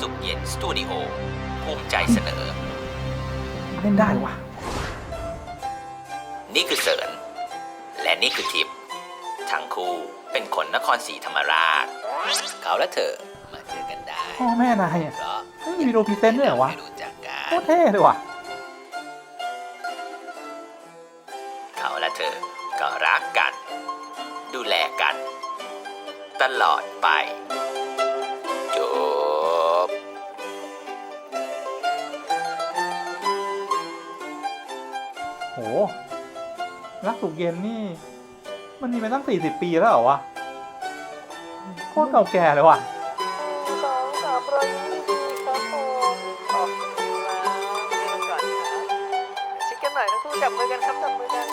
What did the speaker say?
สุขเย็นสตูดิโอภูมิใจเสนอ เล่นได้วะนี่คือเสริญ และนี่คือทิพย์ทั้งคู่เป็นคนนครศรีธรรมราช เขาและเธอมาเจอกันได้ พ่อแม่นายอะเพราะไม่มีวิดีโอพรีเซนต์ด้วยเหรอวะไม่รู้จักกัโคน ตรเท่เลยว่ะเขาและเธอก็รักกัน ดูแลกัน ตลอดไป รักสุกเย็นนี่ มันมีมาตั้งสี่สิบปีแล้วเหรอวะโคตรเก่าแก่เลยว่ะสองสามร้อยยี่สิบครับผมขอบคุณครับเริ่มก่อนนะชิคกันหน่อยทั้งคู่จับมือกันครับจับมือกัน